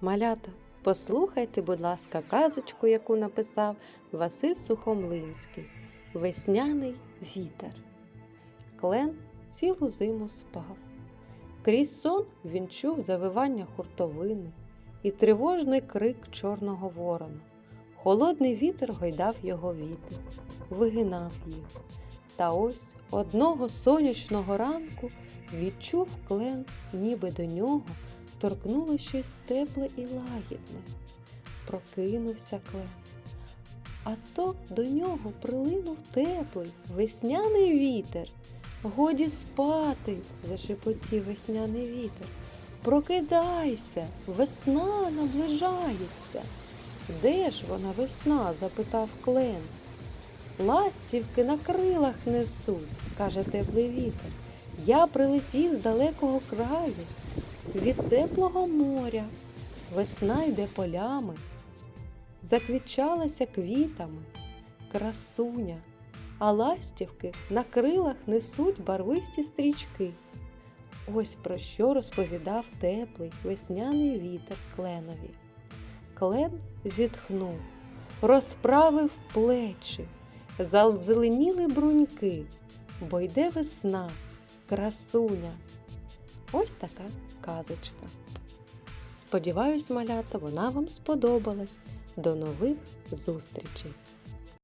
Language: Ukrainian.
Малята, послухайте, будь ласка, казочку, яку написав Василь Сухомлинський Весняний вітер. Клен цілу зиму спав. Крізь сон він чув завивання хуртовини і тривожний крик чорного ворона. Холодний вітер гойдав його віти, вигинав їх. Та ось одного сонячного ранку відчув клен, ніби до нього торкнуло щось тепле і лагідне. Прокинувся клен. А то до нього прилинув теплий весняний вітер. Годі спати, зашепотів весняний вітер. Прокидайся, весна наближається. Де ж вона весна? запитав клен. Ластівки на крилах несуть, каже теплий вітер. Я прилетів з далекого краю, від теплого моря. Весна йде полями, заквітчалася квітами, красуня, а ластівки на крилах несуть барвисті стрічки. Ось про що розповідав теплий весняний вітер кленові. Клен зітхнув, розправив плечі, зазеленіли бруньки, бо йде весна, красуня. Ось така казочка. Сподіваюсь, малята, вона вам сподобалась. До нових зустрічей!